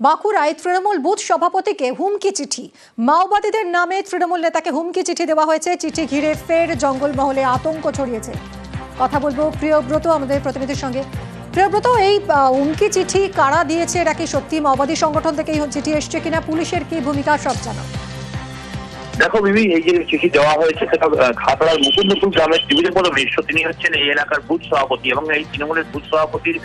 বাঁকুড়ায় তৃণমূল বুথ সভাপতিকে হুমকি চিঠি। মাওবাদীদের নামে তৃণমূল নেতাকে হুমকি চিঠি দেওয়া হয়েছে। চিঠি ঘিরে ফের জঙ্গলমহলে আতঙ্ক ছড়িয়েছে। কথা বলব প্রিয়ব্রত আমাদের প্রতিনিধির সঙ্গে। প্রিয়ব্রত এই হুমকি চিঠি কারা দিয়েছে? এটা কি সত্যি? মাওবাদী সংগঠন থেকে চিঠি এসছে কিনা? পুলিশের কি ভূমিকা? সব জানাও দেখো মিমি এই যে চিঠি দেওয়া হয়েছে, সেটা খাতড়ার মুকুন্দপুর গ্রামের দিবিজপদ মিশ্র তিনি হচ্ছেন এই এলাকার বুথ সভাপতি এবং এই তৃণমূলের বুথ সভাপতির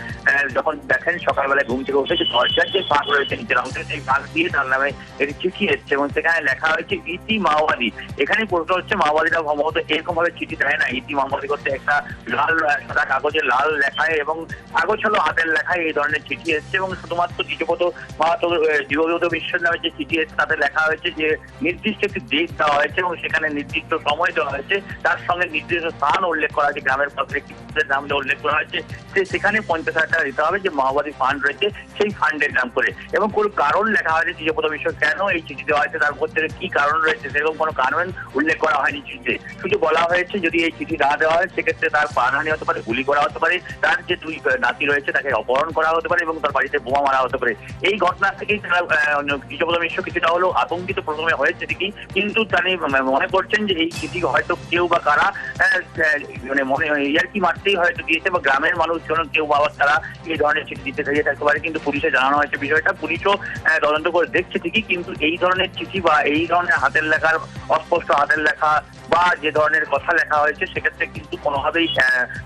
যখন দেখেন সকালবেলায় ঘুম থেকে উঠে যে দরজার যে ফাঁক রয়েছে, নিচের অংশে সেই ফাঁক দিয়ে তার নামে একটি চিঠি এসছে এবং সেখানে লেখা হয়েছে, ইতি মাওবাদী। এখানে প্রশ্ন হচ্ছে, মাওবাদীরা সম্ভবত এরকম ভাবে চিঠি দেয় না। ইতি মাওবাদী করতে একটা লাল সাদা কাগজে লাল লেখায় এবং কাগজ হলো হাতের লেখায় এই ধরনের চিঠি এসছে এবং শুধুমাত্র দ্বিতীয়পদ মাহাতো জীববিত বিশ্বের নামে যে চিঠি এসছে, তাতে লেখা হয়েছে যে, নির্দিষ্ট একটি ডেট দেওয়া হয়েছে এবং সেখানে নির্দিষ্ট সময় দেওয়া হয়েছে। তার সঙ্গে নির্দিষ্ট স্থান উল্লেখ করা হয়েছে গ্রামের পাশে নাম উল্লেখ করা হয়েছে। যে সেখানে পঞ্চাশ হাজার টাকা দিতে হবে যে মাওবাদী ফান্ড রয়েছে, সেই ফান্ডের নাম করে। এবং কোনো কারণ লেখা হয়েছে দ্বিতীয়পদ বিশ্ব কেন এই চিঠি দেওয়া হয়েছে, তার মধ্যে কি কারণ রয়েছে, সেরকম কোনো কারণ উল্লেখ করা হয়নি চিঠিতে। শুধু বলা হয়েছে যদি এই চিঠি না দেওয়া হয়, সেক্ষেত্রে তার প্রাণহানি হতে পারে, গুলি করা হতে পারে, তার যে দুই নাতি রয়েছে তাকে অপহরণ করা হতে পারে এবং তার বাড়িতে বোমা মারা হতে পারে। এই ঘটনা থেকেই তারা দ্বিতীয়পদ বিশ্ব কিছুটা হলো আতঙ্কিত প্রথমে হয়েছে ঠিকই, কিন্তু তিনি মনে করছেন যে এই চিঠি হয়তো কেউ বা কারা আহ, আহ, মানে মনে ইয়ার কি মারতেই হয়তো দিয়েছে বা গ্রামের মানুষজন কেউ বা আবার তারা এই ধরনের চিঠি দিতে চাইয়ে থাকতে পারে কিন্তু পুলিশে জানানো হয়েছে বিষয়টা। পুলিশও আহ, তদন্ত করে দেখছে ঠিকই কিন্তু এই ধরনের চিঠি বা এই ধরনের হাতের লেখার অস্পষ্ট হাতের লেখা বা যে ধরনের কথা লেখা হয়েছে সেক্ষেত্রে কিন্তু কোনোভাবেই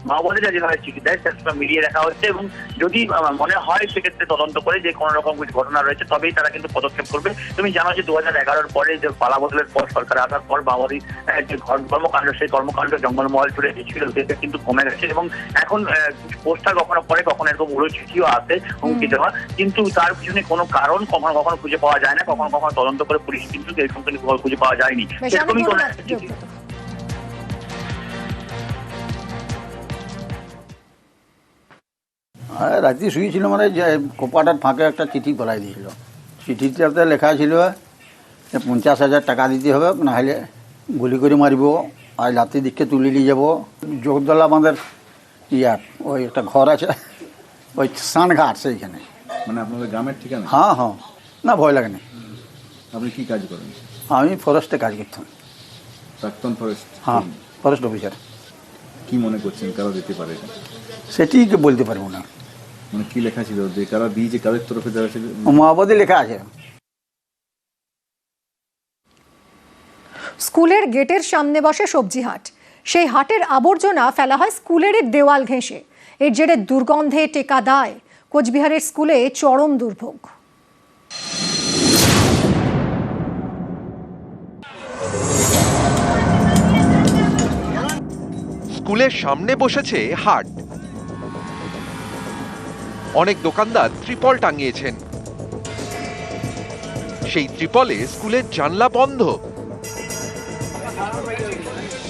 মাওবাদীরা যেভাবে চিঠি দেয় সেটা মিলিয়ে রাখা হচ্ছে এবং যদি মনে হয় সেক্ষেত্রে তদন্ত করে যে কোনো রকম কিছু ঘটনা রয়েছে তবেই তারা কিন্তু পদক্ষেপ করবে। তুমি জানো যে দু হাজার এগারোর পরে যে পালা বদলের পর সরকার আসার পর মাওবাদী যে কর্ম- কর্মকাণ্ড সেই কর্মকাণ্ড জঙ্গলমহল জুড়ে ছিল সেটা কিন্তু কমে গেছে এবং এখন পোস্টার কখনো পরে কখনো এরকম উড়ো চিঠিও আসে হুমকি দেওয়া। কিন্তু তার পিছনে কোনো কারণ কখনো কখনো খুঁজে পাওয়া যায় না কখনো কখনো তদন্ত করে পুলিশ কিন্তু এরকম কিন্তু খুঁজে পাওয়া যায়নি। বেশ অনেক এরকমই কোনো ধন্যবাদ একটা চিঠি প্রিয়ব্রত রাতে শুয়েছিল মানে যে কোপাটার ফাঁকে একটা চিঠি গলায় দিয়েছিল। চিঠিটাতে লেখা ছিল যে পঞ্চাশ হাজার টাকা দিতে হবে নাহলে গুলি করে মারিব আর রাতে দিককে তুলে নিয়ে যাব। জগদলা আমাদের ইয়ার ওই একটা ঘর আছে ওই সানঘাট সেইখানে। মানে আপনাদের গ্রামের ঠিকানা? হ্যাঁ হ্যাঁ। না ভয় লাগে না। আপনি কি কাজ করেন? আমি ফরেস্টে কাজ করতাম। প্রাক্তন ফরেস্ট হ্যাঁ ফরেস্ট অফিসার। কি মনে করছেন কারা দিতে পারে? সেটি বলতে পারব না। মানে কি লেখা ছিল? যে কারা দিয়েছে কাদের তরফে যারা ছিল মাওবাদী লেখা আছে। স্কুলের গেটের সামনে বসে সবজি হাট। সেই হাটের আবর্জনা ফেলা হয় স্কুলেরই দেওয়াল ঘেঁষে। এর জেরে দুর্গন্ধে টেকা দায়। কোচবিহারের স্কুলে চরম দুর্ভোগ। স্কুলের সামনে বসেছে হাট। অনেক দোকানদার ত্রিপল টাঙিয়েছেন। সেই ত্রিপলে স্কুলের জানলা বন্ধ।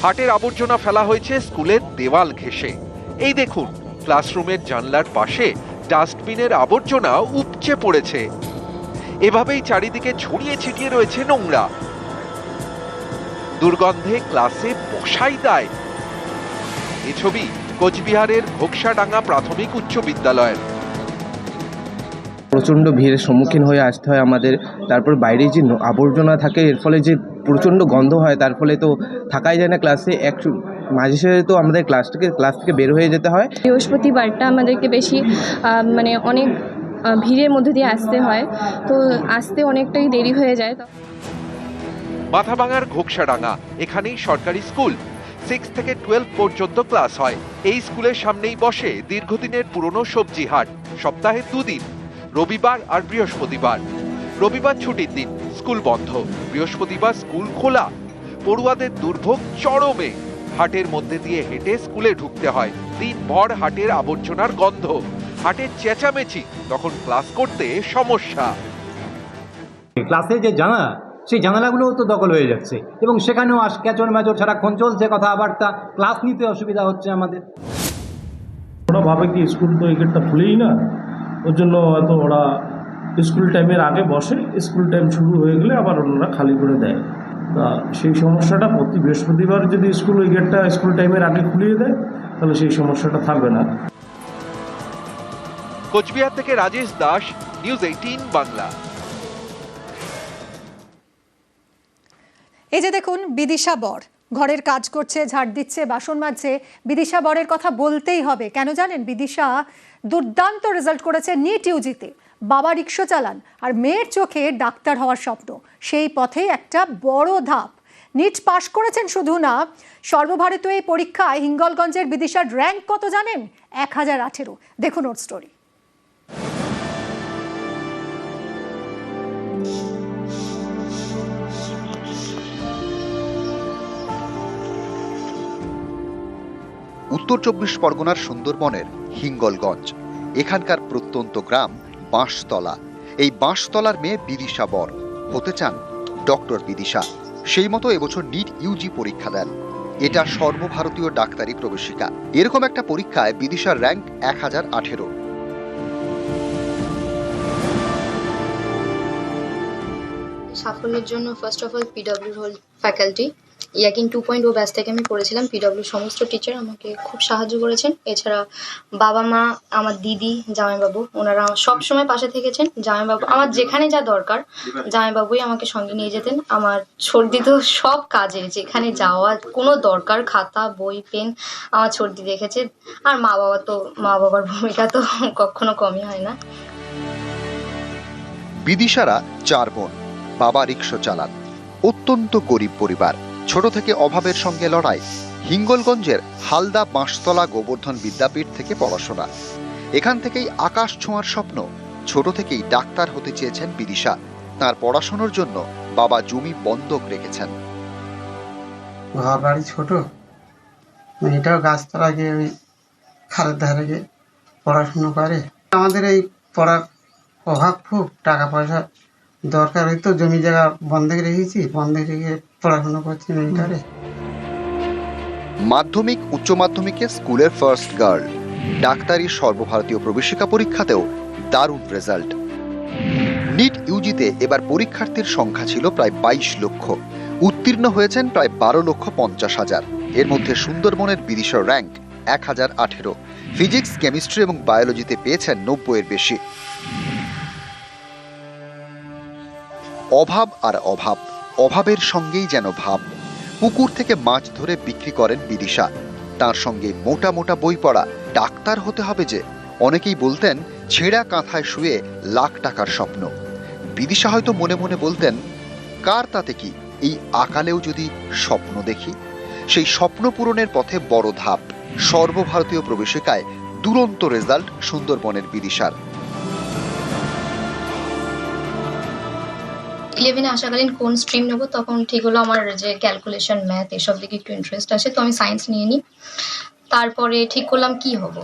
হাটের আবর্জনা ফেলা হয়েছে স্কুলের দেওয়াল ঘেঁষে। এই দেখুন, ক্লাসরুমের জানলার পাশে ডাস্টবিনের আবর্জনা উপচে পড়েছে। এভাবেই চারিদিকে ছড়িয়ে ছিটিয়ে রয়েছে নোংরা। দুর্গন্ধে ক্লাসে বসাই দায়। এ ছবি কোচবিহারের ঘোকসাডাঙ্গা প্রাথমিক উচ্চ বিদ্যালয়ের। প্রচণ্ড ভিড়ের সম্মুখীন হয়ে আসতে হয় আমাদের। তারপর বাইরে যে আবর্জনা থাকে এর ফলে যে প্রচণ্ড গন্ধ হয় তার ফলে তো থাকাই যায় না ক্লাসে এক মাঝে সাঝে তো আমাদের ক্লাস থেকে ক্লাস থেকে বের হয়ে যেতে হয়। বৃহস্পতিবারটা আমাদেরকে বেশি মানে অনেক ভিড়ের মধ্যে দিয়ে আসতে হয়। তো আসতে অনেকটাই দেরি হয়ে যায়। মাথাভাঙার ঘোকসাডাঙ্গা এখানেই সরকারি স্কুল। সিক্স থেকে টুয়েলভ পর্যন্ত ক্লাস হয়। এই স্কুলের সামনেই বসে দীর্ঘদিনের পুরনো সবজি হাট। সপ্তাহে দুদিন। রবিবার আর বৃহস্পতিবার। রবিবার ছুটির দিন স্কুল বন্ধ। বৃহস্পতিবার স্কুল খোলা। পড়ুয়াদের দুর্ভোগ চরমে। হাটের মধ্যে দিয়ে হেঁটে স্কুলে ঢুকতে হয়। দিনভর হাটের আবর্জনার গন্ধ। হাটের চেঁচামেচি তখন ক্লাস করতে সমস্যা। ক্লাসে যে জানালা সেই জানালাগুলোও তো দখল হয়ে যাচ্ছে। এবং সেখানেও আস ক্যাচর ম্যাচর সারাক্ষণ চলছে কথাবার্তা। ক্লাস নিতে অসুবিধা হচ্ছে আমাদের। কোনোভাবে কি স্কুল তো এই গেটটা খুলেই না? ওর জন্য হয়তো ওরা স্কুল টাইমের আগে বসে স্কুল টাইম শুরু হয়ে গেলে আবার অন্যরা খালি করে দেয়। তা সেই সমস্যাটা প্রতি বৃহস্পতিবার যদি স্কুল ওই গেটটা স্কুল টাইমের আগে খুলিয়ে দেয় তাহলে সেই সমস্যাটা থাকবে না। কোচবিহার থেকে রাজেশ দাস নিউজ এইটিন বাংলা। এই যে দেখুন বিদিশা বর। ঘরের কাজ করছে ঝাড় দিচ্ছে বাসন মাজছে। বিদিশা বরের কথা বলতেই হবে। কেন জানেন? বিদিশা দুর্দান্ত রেজাল্ট করেছে নিট ইউজিতে বাবা রিক্সা চালান আর মেয়ের চোখে ডাক্তার হওয়ার স্বপ্ন। সেই পথে একটা বড় ধাপ। নিট পাশ করেছেন শুধু না, সর্বভারতীয় এই পরীক্ষায় হিঙ্গলগঞ্জের বিদিশার র্যাঙ্ক কত জানেন? এক হাজার আঠেরো। দেখুন ওর স্টোরি উত্তর চব্বিশ পরগনার সুন্দরবনের হিঙ্গলগঞ্জ। এখানকার প্রত্যন্ত গ্রাম বাঁশতলা। এই বাঁশতলার মেয়ে বিদিশা বর। হতে চান ডক্টর বিদিশা। সেই মতো এবছর নিট ইউজি পরীক্ষা দেন। এটা সর্বভারতীয় ডাক্তারি প্রবেশিকা। এরকম একটা পরীক্ষায় বিদিশার র্যাঙ্ক এক হাজার আঠেরো। সাফল্যের জন্য first of all পিডব্লিউর whole faculty Yakeen two point O batch থেকে আমি পড়েছিলাম পিডব্লিউ সমস্ত টিচার আমাকে খুব সাহায্য করেছেন। এছাড়া বাবা মা, আমার দিদি, জামাইবাবু, ওনারা সব সময় পাশে থেকেছেন। জামাইবাবু, আমার যেখানে যা দরকার, জামাইবাবুই আমাকে সঙ্গে নিয়ে যেতেন। আমার সর্দি তো সব কাজে, যেখানে যাওয়া কোনো দরকার, খাতা, বই, পেন আমার সর্দি দেখেছে। আর মা বাবা তো, মা বাবার ভূমিকা তো কখনো কমই হয় না। বিদিশারা চার বোন, বাবা রিক্সা চালান অত্যন্ত গরিব পরিবার। ছোট থেকে অভাবের সঙ্গে লড়াই হিঙ্গলগঞ্জের হালদা বাঁশতলা গোবর্ধন বিদ্যাপীঠ থেকে পড়াশোনা। এখান থেকেই আকাশ ছোঁয়ার স্বপ্ন, ছোট থেকেই ডাক্তার হতে চেয়েছেন বিদিশা। তার পড়াশোনার জন্য বাবা জমি বন্ধক রেখেছেন। ঘর বাড়ি ছোট মেয়েটাও গাছতলা গিয়ে ওই খালের ধারে গিয়ে পড়াশুনো করে। আমাদের এই পড়ার অভাব খুব, টাকা পয়সা দরকার হয়তো জমি জায়গা বন্ধক রেখেছি, বন্ধক রেখে পড়াশুনো করছি মেয়েটারে মাধ্যমিক, উচ্চ মাধ্যমিকে স্কুলের ফার্স্ট গার্ল ডাক্তারি সর্বভারতীয় প্রবেশিকা পরীক্ষাতেও দারুণ রেজাল্ট নিট ইউজিতে এবার পরীক্ষার্থীর সংখ্যা ছিল প্রায় বাইশ লক্ষ। উত্তীর্ণ হয়েছেন প্রায় বারো লক্ষ পঞ্চাশ হাজার। এর মধ্যে সুন্দরবনের বিদিশার র্যাঙ্ক এক হাজার আঠেরো। ফিজিক্স কেমিস্ট্রি এবং বায়োলজিতে পেয়েছেন নব্বইয়ের বেশি। অভাব আর অভাব, অভাবের সঙ্গেই যেন ভাব। পুকুর থেকে মাছ ধরে বিক্রি করেন বিদিশা। তার সঙ্গে মোটা মোটা বই পড়া, ডাক্তার হতে হবে যে। অনেকেই বলতেন, ছেঁড়া কাঁথায় শুয়ে লাখ টাকার স্বপ্ন। বিদিশা হয়তো মনে মনে বলতেন, কার তাতে কি? এই আকালেও যদি স্বপ্ন দেখি? সেই স্বপ্ন পূরণের পথে বড় ধাপ, সর্বভারতীয় প্রবেশিকায় দুরন্ত রেজাল্ট সুন্দরবনের বিদিশার। ইলেভেনে আসাকালীন কোন স্ট্রিম নেব, তখন ঠিক হলো আমার যে ক্যালকুলেশন ম্যাথ এসব দিকে একটু ইন্টারেস্ট আছে, তো আমি সায়েন্স নিয়ে নিই। তারপরে ঠিক করলাম কি হব?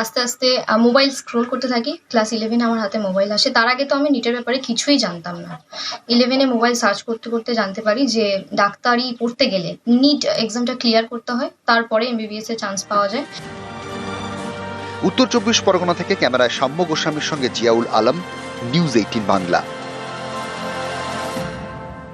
আস্তে আস্তে মোবাইল স্ক্রোল করতে থাকি ক্লাস ইলেভেনে আমার হাতে মোবাইল আসে। তার আগে তো আমি নিটের ব্যাপারে কিছুই জানতাম না। ইলেভেনে মোবাইল সার্চ করতে করতে জানতে পারি যে, ডাক্তারি পড়তে গেলে নিট এক্সামটা ক্লিয়ার করতে হয়, তারপরে এমবিবিএস এর চান্স পাওয়া যায়। উত্তর চব্বিশ পরগনা থেকে ক্যামেরায় সাম্য গোস্বামীর সঙ্গে জিয়াউল আলম নিউজ এইটিন বাংলা।